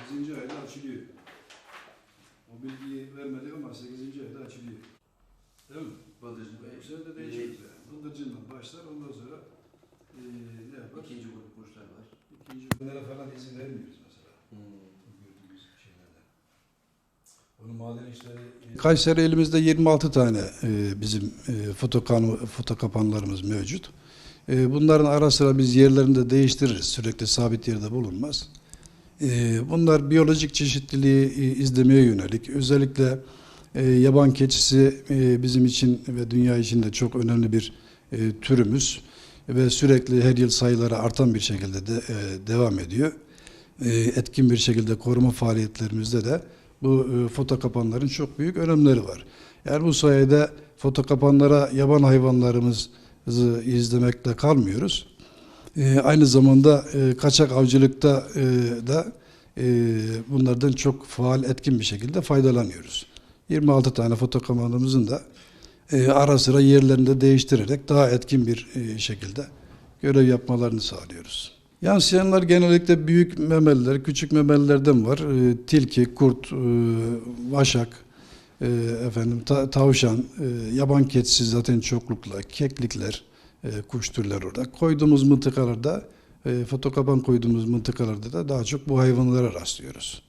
açılıyor. O bilgiyi vermedik ama 8. ayda açılıyor. Değil mi? Bıldırcın ve Güzel de değişik. yani. Bıldırcınla başlar ondan sonra eee ne yapar? ikinci grup kuşlar var. İkinci günlere falan izin vermiyoruz mesela. Bu gördüğümüz şeylerden. Onun maden işleri... Kayseri elimizde 26 tane e, bizim e, fotokan, foto kapanlarımız mevcut. E, bunların ara sıra biz yerlerinde değiştiririz. Sürekli sabit yerde bulunmaz. E, bunlar biyolojik çeşitliliği e, izlemeye yönelik. Özellikle e, yaban keçisi e, bizim için ve dünya için de çok önemli bir türümüz ve sürekli her yıl sayıları artan bir şekilde de devam ediyor. Etkin bir şekilde koruma faaliyetlerimizde de bu foto kapanların çok büyük önemleri var. Yani bu sayede foto kapanlara yaban hayvanlarımızı izlemekle kalmıyoruz. E, aynı zamanda e, kaçak avcılıkta e, da e, bunlardan çok faal etkin bir şekilde faydalanıyoruz. 26 tane foto kapanımızın da e, ara sıra yerlerinde değiştirerek daha etkin bir e, şekilde görev yapmalarını sağlıyoruz. Yansıyanlar genellikle büyük memeliler, küçük memelilerden var. E, tilki, kurt, e, vaşak, e, efendim ta- tavşan, e, yaban keçisi zaten çoklukla, keklikler, e, kuş türleri orada. Koyduğumuz mıntıkalarda, e, fotokapan koyduğumuz mıntıkalarda da daha çok bu hayvanlara rastlıyoruz.